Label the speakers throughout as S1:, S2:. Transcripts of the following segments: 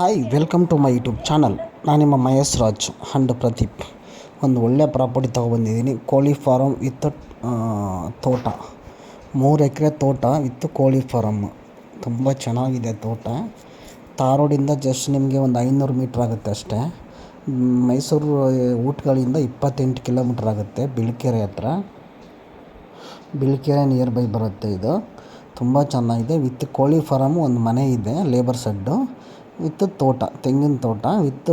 S1: Hi welcome to my YouTube channel ನಾನು ನಿಮ್ಮ Mahesh Raj and Pradeep. ಒಂದು ಒಳ್ಳೆಯ ಪ್ರಾಪರ್ಟಿ ತೊಗೊಬಂದಿದ್ದೀನಿ ಕೋಳಿ ಫಾರಮ್ ವಿತ್ ತೋಟ. ಮೂರು ಎಕರೆ ತೋಟ ವಿತ್ ಕೋಳಿ ಫಾರಮ್ ತುಂಬ ಚೆನ್ನಾಗಿದೆ ತೋಟ. ತಾರೋಡಿಂದ ಜಸ್ಟ್ ನಿಮಗೆ ಒಂದು ಐನೂರು ಮೀಟ್ರ್ ಆಗುತ್ತೆ ಅಷ್ಟೇ. ಮೈಸೂರು ಊಟಗಳಿಂದ ಇಪ್ಪತ್ತೆಂಟು ಕಿಲೋಮೀಟ್ರ್ ಆಗುತ್ತೆ ಬಿಳಿಕೆರೆ ಹತ್ರ. ಬಿಳಿಕೆರೆ ನಿಯರ್ ಬೈ ಬರುತ್ತೆ ಇದು. ತುಂಬ ಚೆನ್ನಾಗಿದೆ. ವಿತ್ ಕೋಳಿ ಫಾರಮ್ ಒಂದು ಮನೆ ಇದೆ ಲೇಬರ್ ಸೆಡ್ಡು ವಿತ್ ತೋಟ, ತೆಂಗಿನ ತೋಟ ವಿತ್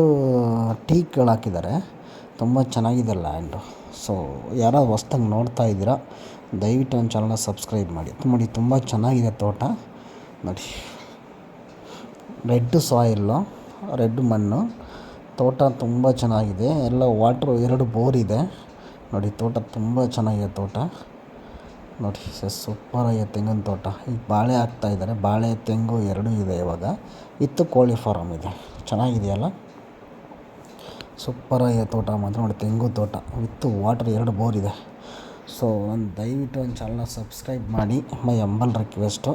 S1: ಟೀಕ್ಗಳು ಹಾಕಿದ್ದಾರೆ. ತುಂಬ ಚೆನ್ನಾಗಿದೆ ಲ್ಯಾಂಡು. ಸೊ, ಯಾರಾದ್ರೂ ಹೊಸ್ದಾಗಿ ನೋಡ್ತಾ ಇದ್ದೀರಾ, ದಯವಿಟ್ಟು ಒಂದು ಚಾನಲ್ನ ಸಬ್ಸ್ಕ್ರೈಬ್ ಮಾಡಿ. ನೋಡಿ, ತುಂಬ ಚೆನ್ನಾಗಿದೆ ತೋಟ. ನೋಡಿ, ರೆಡ್ ಸಾಯಿಲ್ಲು ರೆಡ್ ಮಣ್ಣು. ತೋಟ ತುಂಬ ಚೆನ್ನಾಗಿದೆ. ಎಲ್ಲ ವಾಟ್ರು ಎರಡು ಬೋರ್ ಇದೆ. ನೋಡಿ, ತೋಟ ತುಂಬ ಚೆನ್ನಾಗಿದೆ ತೋಟ. ನೋಡಿ ಸೂಪರಾಗಿದೆ ತೆಂಗಿನ ತೋಟ. ಈಗ ಬಾಳೆ ಹಾಕ್ತಾಯಿದ್ದಾರೆ ಬಾಳೆ, ತೆಂಗು ಎರಡೂ ಇದೆ ಇವಾಗ. ಇತ್ತು ಕೋಳಿ ಫಾರಮ್ ಇದೆ. ಚೆನ್ನಾಗಿದೆಯಲ್ಲ? ಸೂಪರಾಗಿದೆ ತೋಟ ಮಾತ್ರ. ನೋಡಿ, ತೆಂಗು ತೋಟ. ವಿತ್ ವಾಟರ್ ಎರಡು ಬೋರ್ ಇದೆ. ಸೊ ಒಂದು ದಯವಿಟ್ಟು ಒಂದು ಚಾನಲ್ನ ಸಬ್ಸ್ಕ್ರೈಬ್ ಮಾಡಿ. My humble request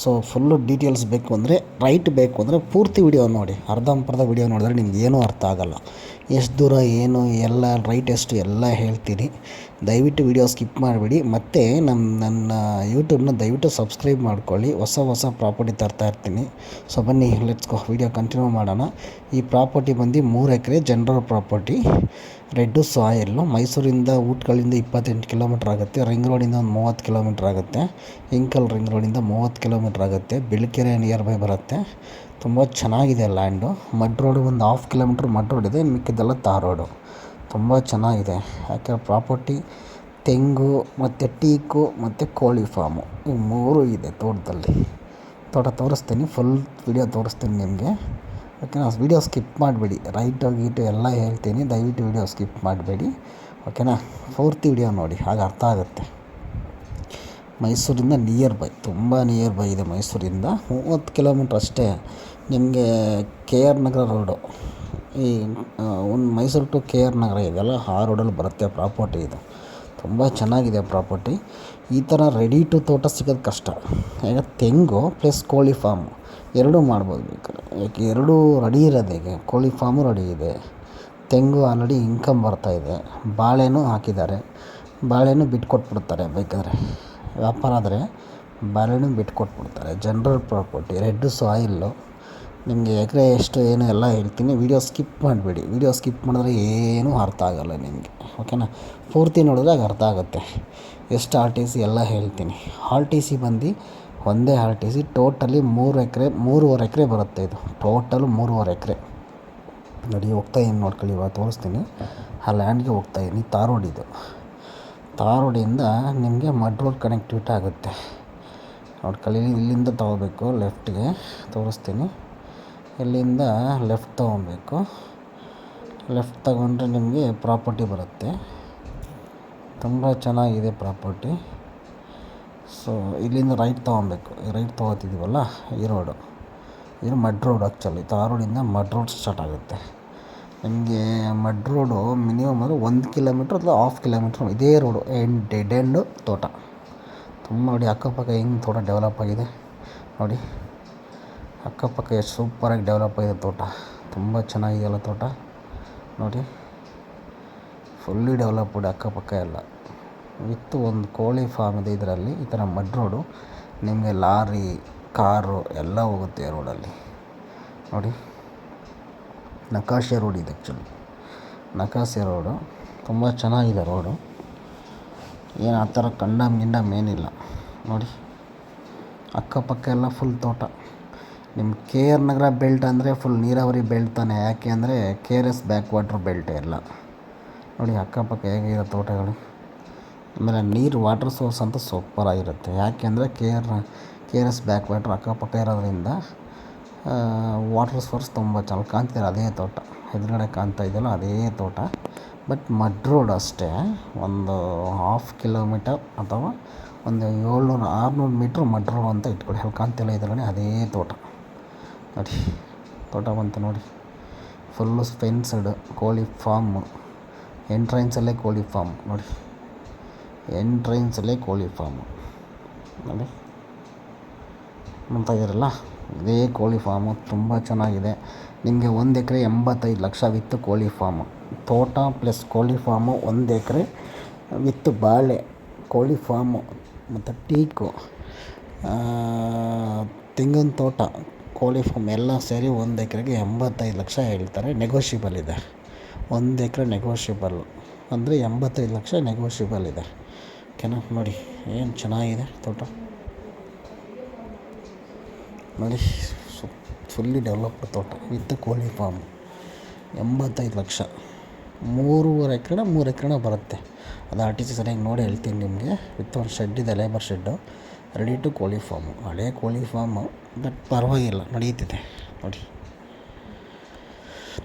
S1: so full details ಬೇಕು ಅಂದರೆ ರೈಟ್ ಬೇಕು ಅಂದರೆ ಪೂರ್ತಿ ವಿಡಿಯೋ ನೋಡಿ. ಅರ್ಧಂಬರ್ಧ ವಿಡಿಯೋ ನೋಡಿದ್ರೆ ನಿಮ್ಗೆ ಏನೂ ಅರ್ಥ ಆಗೋಲ್ಲ. ಎಷ್ಟು ದೂರ, ಏನು, ಎಲ್ಲ ರೈಟ್ ಎಷ್ಟು ಎಲ್ಲ ಹೇಳ್ತೀನಿ. ದಯವಿಟ್ಟು ವೀಡಿಯೋ ಸ್ಕಿಪ್ ಮಾಡಬೇಡಿ. ಮತ್ತು ನಮ್ಮ ನನ್ನ ಯೂಟ್ಯೂಬ್ನ ದಯವಿಟ್ಟು ಸಬ್ಸ್ಕ್ರೈಬ್ ಮಾಡ್ಕೊಳ್ಳಿ. ಹೊಸ ಹೊಸ ಪ್ರಾಪರ್ಟಿ ತರ್ತಾ ಇರ್ತೀನಿ. ಸೊ, ಬನ್ನಿ ಲೆಟ್ಸ್ ಗೋ ವೀಡಿಯೋ ಕಂಟಿನ್ಯೂ ಮಾಡೋಣ. ಈ ಪ್ರಾಪರ್ಟಿ ಬಂದು ಮೂರು acre general property. Red soil. ಮೈಸೂರಿಂದ, ಊಟಗಳಿಂದ ಇಪ್ಪತ್ತೆಂಟು ಕಿಲೋಮೀಟ್ರ್ ಆಗುತ್ತೆ. ರಿಂಗ್ ರೋಡಿಂದ ಒಂದು ಮೂವತ್ತು ಕಿಲೋಮೀಟ್ರ್ ಆಗುತ್ತೆ. ಇಂಕಲ್ ರಿಂಗ್ ರೋಡಿಂದ ಮೂವತ್ತು ಕಿಲೋಮೀಟ್ರ್ ಆಗುತ್ತೆ. ಬೆಳಕೆರೆ ನಿಯರ್ ಬೈ ಬರುತ್ತೆ. ತುಂಬ ಚೆನ್ನಾಗಿದೆ ಲ್ಯಾಂಡು ಮಡ್ ರೋಡು ಒಂದು ಹಾಫ್ ಕಿಲೋಮೀಟ್ರ್ ಮಡ್ ರೋಡ್ ಇದೆ. ಮಿಕ್ಕಿದ್ದೆಲ್ಲ ತಾರ್ ರೋಡು. ತುಂಬ ಚೆನ್ನಾಗಿದೆ. ಯಾಕೆ ಪ್ರಾಪರ್ಟಿ, ತೆಂಗು ಮತ್ತು ಟೀಕು ಮತ್ತು ಕೋಳಿ ಫಾರ್ಮು ಈ ಮೂರು ಇದೆ ತೋಟದಲ್ಲಿ. ತೋಟ ತೋರಿಸ್ತೀನಿ ಫುಲ್ ವಿಡಿಯೋ ತೋರಿಸ್ತೀನಿ ನಿಮಗೆ. ಓಕೆನಾ ವಿಡಿಯೋ ಸ್ಕಿಪ್ ಮಾಡಬೇಡಿ. ರೈಟು ಗೀಟು ಎಲ್ಲ ಹೇಳ್ತೀನಿ. ದಯವಿಟ್ಟು ವಿಡಿಯೋ ಸ್ಕಿಪ್ ಮಾಡಬೇಡಿ. ಓಕೆನಾ ಪೂರ್ತಿ ವಿಡಿಯೋ ನೋಡಿ ಹಾಗೆ ಅರ್ಥ ಆಗುತ್ತೆ. ಮೈಸೂರಿಂದ ನಿಯರ್ ಬೈ ತುಂಬ ನಿಯರ್ ಬೈ ಇದೆ ಮೈಸೂರಿಂದ. ಮೂವತ್ತು ಕಿಲೋಮೀಟ್ರ್ ಅಷ್ಟೇ. ನಿಮಗೆ ಕೆ ಆರ್ ನಗರ ರೋಡು ಈ ಒಂದು Mysuru to K R Nagar ಇದೆಯಲ್ಲ ಆ ರೋಡಲ್ಲಿ ಬರುತ್ತೆ ಪ್ರಾಪರ್ಟಿ ಇದು. ತುಂಬ ಚೆನ್ನಾಗಿದೆ ಪ್ರಾಪರ್ಟಿ. ಈ ಥರ ರೆಡಿ ಟು ತೋಟ ಸಿಗೋದು ಕಷ್ಟ. ಈಗ ತೆಂಗು ಪ್ಲಸ್ ಕೋಳಿ ಫಾರ್ಮು ಎರಡೂ ಮಾಡ್ಬೋದು ಬೇಕಾದ್ರೆ ಯಾಕೆ ಎರಡೂ ರೆಡಿ ಇರೋದು ಈಗ ಕೋಳಿ ಫಾರ್ಮು ರೆಡಿ ಇದೆ. ತೆಂಗು ಆಲ್ರೆಡಿ ಇನ್ಕಮ್ ಬರ್ತಾಯಿದೆ ಬಾಳೆನೂ ಹಾಕಿದ್ದಾರೆ. ಬಾಳೆನೂ ಬಿಟ್ಕೊಟ್ಬಿಡ್ತಾರೆ ಬೇಕಾದರೆ. ವ್ಯಾಪಾರ ಆದರೆ ಬಾಳೆನೂ ಬಿಟ್ಕೊಟ್ಬಿಡ್ತಾರೆ. ಜನರಲ್ ಪ್ರಾಪರ್ಟಿ ರೆಡ್ ಸಾಯಿಲ್ಲು ನಿಮಗೆ ಎಕರೆ ಎಷ್ಟು ಏನು ಎಲ್ಲ ಹೇಳ್ತೀನಿ. ವೀಡಿಯೋ ಸ್ಕಿಪ್ ಮಾಡಬೇಡಿ. ವೀಡಿಯೋ ಸ್ಕಿಪ್ ಮಾಡಿದ್ರೆ ಏನೂ ಅರ್ಥ ಆಗೋಲ್ಲ ನಿಮಗೆ. ಓಕೆನಾ ಪೂರ್ತಿ ನೋಡಿದ್ರೆ ಆಗ ಅರ್ಥ ಆಗುತ್ತೆ. ಎಷ್ಟು ಆರ್ ಟಿ ಸಿ ಎಲ್ಲ ಹೇಳ್ತೀನಿ. ಆರ್ ಟಿ ಸಿ ಬಂದು ಒಂದೇ ಆರ್ ಟಿ ಸಿ ಟೋಟಲಿ ಮೂರು ಎಕರೆ, ಮೂರುವರೆ ಎಕರೆ ಬರುತ್ತೆ ಇದು. ಟೋಟಲ್ ಮೂರುವರೆ ಎಕರೆ. ನೋಡಿ ಏನು ನೋಡ್ಕೊಳ್ಳಿ, ಇವಾಗ ತೋರಿಸ್ತೀನಿ. ಆ ಲ್ಯಾಂಡ್ಗೆ ಹೋಗ್ತಾ ಇದ್ದೀನಿ. ತಾರೋಡ್ ಇದು. ತಾರೋಡಿಂದ ರೋಡಿಂದ ನಿಮಗೆ ಮಡ್ ರೋಡ್ ಕನೆಕ್ಟಿವಿಟಿ ಆಗುತ್ತೆ. ನೋಡ್ಕೊಳ್ಳಿ, ಇಲ್ಲಿಂದ ತಗೋಬೇಕು ಲೆಫ್ಟ್ಗೆ ತೋರಿಸ್ತೀನಿ. ಇಲ್ಲಿಂದ ಲೆಫ್ಟ್ ತೊಗೊಬೇಕು. ಲೆಫ್ಟ್ ತಗೊಂಡ್ರೆ ನಿಮಗೆ ಪ್ರಾಪರ್ಟಿ ಬರುತ್ತೆ. ತುಂಬ ಚೆನ್ನಾಗಿದೆ ಪ್ರಾಪರ್ಟಿ ಸೊ ಇಲ್ಲಿಂದ ರೈಟ್ ತೊಗೊಬೇಕು. ರೈಟ್ ತೊಗೋತಿದ್ದೀವಲ್ಲ, ಈ ರೋಡು ಇದು ಮಡ್ ರೋಡ್ ಆ್ಯಕ್ಚುಲಿ ತಾರ್ ರೋಡಿಂದ ಮಡ್ ರೋಡ್ ಸ್ಟಾರ್ಟ್ ಆಗುತ್ತೆ. ನಿಮಗೆ ಮಡ್ ರೋಡು ಮಿನಿಮಮ್ ಅಂದರೆ ಒಂದು ಕಿಲೋಮೀಟ್ರ್ ಅಥವಾ ಹಾಫ್ ಕಿಲೋಮೀಟ್ರ್ ಇದೇ ರೋಡು ಎಂಡ್ ಡೆಡ್ ಎಂಡು ತೋಟ. ತುಂಬ ನೋಡಿ ಅಕ್ಕಪಕ್ಕ ಹೆಂಗೆ ತೋಟ ಡೆವಲಪ್ ಆಗಿದೆ. ನೋಡಿ. ಅಕ್ಕಪಕ್ಕ ಎಷ್ಟು ಸೂಪರಾಗಿ ಡೆವಲಪ್ ಆಗಿದೆ ತೋಟ. ತುಂಬ ಚೆನ್ನಾಗಿದೆಯಲ್ಲ ತೋಟ. ನೋಡಿ. ಫುಲ್ಲಿ ಡೆವಲಪ್ಡ್ ಅಕ್ಕಪಕ್ಕ ಎಲ್ಲ. ವಿತ್ ಒಂದು ಕೋಳಿ ಫಾರ್ಮ್ ಇದೆ ಇದರಲ್ಲಿ. ಈ ಥರ ಮಡ್ ರೋಡು ನಿಮಗೆ ಲಾರಿ, ಕಾರು ಎಲ್ಲ ಹೋಗುತ್ತೆ ರೋಡಲ್ಲಿ ನೋಡಿ. ನಕಾಶೆ ರೋಡ್ ಇದೆ ಆ್ಯಕ್ಚುಲಿ ನಕಾಶೆ ರೋಡು ತುಂಬ ಚೆನ್ನಾಗಿದೆ ರೋಡು ಏನು ಆ ಥರ ಕಂಡಮ್ ಗಿಂಡಮ್ ಏನಿಲ್ಲ. ನೋಡಿ. ಅಕ್ಕಪಕ್ಕ ಎಲ್ಲ ಫುಲ್ ತೋಟ. ನಿಮ್ಮ ಕೆ ಆರ್ ನಗರ ಬೆಲ್ಟ್ ಅಂದರೆ ಫುಲ್ ನೀರಾವರಿ ಬೆಲ್ಟ್ ತಾನೆ. ಯಾಕೆ ಅಂದರೆ K R S back water belt ಎಲ್ಲ. ನೋಡಿ ಅಕ್ಕಪಕ್ಕ ಹೇಗಿದೆ ತೋಟಗಳು. ಆಮೇಲೆ ನೀರು ವಾಟ್ರ್ ಸೋರ್ಸ್ ಅಂತ ಸೂಪರಾಗಿರುತ್ತೆ ಯಾಕೆ ಅಂದರೆ K R K R S back water ಅಕ್ಕಪಕ್ಕ ಇರೋದ್ರಿಂದ ವಾಟ್ರ್ ಸೋರ್ಸ್ ತುಂಬ ಚೆನ್ನಾಗಿ ಕಾಣ್ತಿದೆ ಅದೇ ತೋಟ. ಎದುರುಗಡೆ ಕಾಣ್ತಾ ಇದೆಯಲ್ಲ ಅದೇ ತೋಟ. ಬಟ್ ಮಡ್ ರೋಡ್ ಅಷ್ಟೇ. ಒಂದು ಹಾಫ್ ಕಿಲೋಮೀಟರ್ ಅಥವಾ ಒಂದು ಏಳ್ನೂರು, ಆರುನೂರು ಮೀಟ್ರ್ ಮಡ್ ರೋಡ್ ಅಂತ ಇಟ್ಕೊಳ್ಳಿ. ಅಲ್ಲಿ ಕಾಣ್ತಿಲ್ಲ ಅದೇ ತೋಟ. ನೋಡಿ, ತೋಟ ಬಂತು ನೋಡಿ. ಫುಲ್ಲು ಫೆನ್ಸ್ಡ್ ಕೋಳಿ ಫಾರ್ಮು ಎಂಟ್ರೆನ್ಸಲ್ಲೇ ಕೋಳಿ ಫಾರ್ಮ್ ನೋಡಿ. ಎಂಟ್ರೆನ್ಸಲ್ಲೇ ಕೋಳಿ ಫಾರ್ಮು ನೋಡಿ. ನೋಡ್ತಾ ಇದ್ದೀರಲ್ಲ ಇದೇ ಕೋಳಿ ಫಾರ್ಮು ತುಂಬ ಚೆನ್ನಾಗಿದೆ. ನಿಮಗೆ ಒಂದು ಎಕರೆ ಎಂಬತ್ತೈದು ಲಕ್ಷ ವಿತ್ತು ಕೋಳಿ ಫಾರ್ಮು ತೋಟ ಪ್ಲಸ್ ಕೋಳಿ ಫಾರ್ಮು ಒಂದು ಎಕರೆ ವಿತ್ತು ಬಾಳೆ ಕೋಳಿ ಫಾರ್ಮು ಮತ್ತು ಟೀಕು ತೆಂಗಿನ ತೋಟ. ಕೋಳಿ ಫಾರ್ಮ್ ಎಲ್ಲ ಸೇರಿ ಒಂದು ಎಕರೆಗೆ ಎಂಬತ್ತೈದು ಲಕ್ಷ ಹೇಳ್ತಾರೆ ನೆಗೋಷಿಯಬಲ್ ಇದೆ. ಒಂದು ಎಕರೆ ನೆಗೋಷಿಯಬಲ್ ಅಂದರೆ ಎಂಬತ್ತೈದು ಲಕ್ಷ ನೆಗೋಷಿಯಬಲ್ ಇದೆ. ಓಕೆನಾ ನೋಡಿ, ಏನು ಚೆನ್ನಾಗಿದೆ ತೋಟ? ನೋಡಿ, ಸು ಫುಲ್ಲಿ ಡೆವಲಪ್ಡ್ ತೋಟ ವಿತ್ ಕೋಳಿ ಫಾರ್ಮ್ ಎಂಬತ್ತೈದು ಲಕ್ಷ. ಮೂರುವರೆ ಎಕರೆನ ಮೂರು ಎಕರೆನ ಬರುತ್ತೆ. ಅದು ಆರ್ ಟಿ ಸಿ ಸರಿಯಾಗಿ ನೋಡಿ ಹೇಳ್ತೀನಿ ನಿಮಗೆ. ವಿತ್ ಒಂದು ಶೆಡ್ ಇದೆ ಲೇಬರ್ ಶೆಡ್ಡು ರೆಡಿ ಟು ಕೋಳಿ ಫಾರ್ಮು ಹಳೆ ಕೋಳಿ ಫಾರ್ಮು ಬಟ್ ಪರವಾಗಿಲ್ಲ, ನಡೀತಿದೆ. ನೋಡಿ.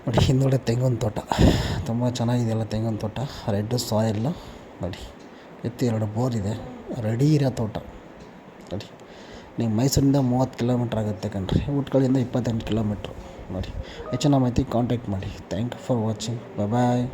S1: ನೋಡಿ, ಹಿಂದುಗಡೆ ತೆಂಗಿನ ತೋಟ. ತುಂಬ ಚೆನ್ನಾಗಿದೆಯಲ್ಲ ತೆಂಗಿನ ತೋಟ. ರೆಡ್ ಸಾಯಿಲ್ಲು ನೋಡಿ. ಎತ್ತಿ ಎರಡು ಬೋರ್ ಇದೆ. ರೆಡಿ ಇರೋ ತೋಟ. ನೋಡಿ. ನೀವು ಮೈಸೂರಿಂದ ಮೂವತ್ತು ಕಿಲೋಮೀಟ್ರ್ ಆಗುತ್ತೆ ಕಣ್ರಿ. ಹುಟ್ಕಳಿಂದ ಇಪ್ಪತ್ತೆಂಟು ಕಿಲೋಮೀಟ್ರು ನೋಡಿ. ಹೆಚ್ಚಿನ ಮಾಹಿತಿ ಕಾಂಟ್ಯಾಕ್ಟ್ ಮಾಡಿ. Thank you for watching bye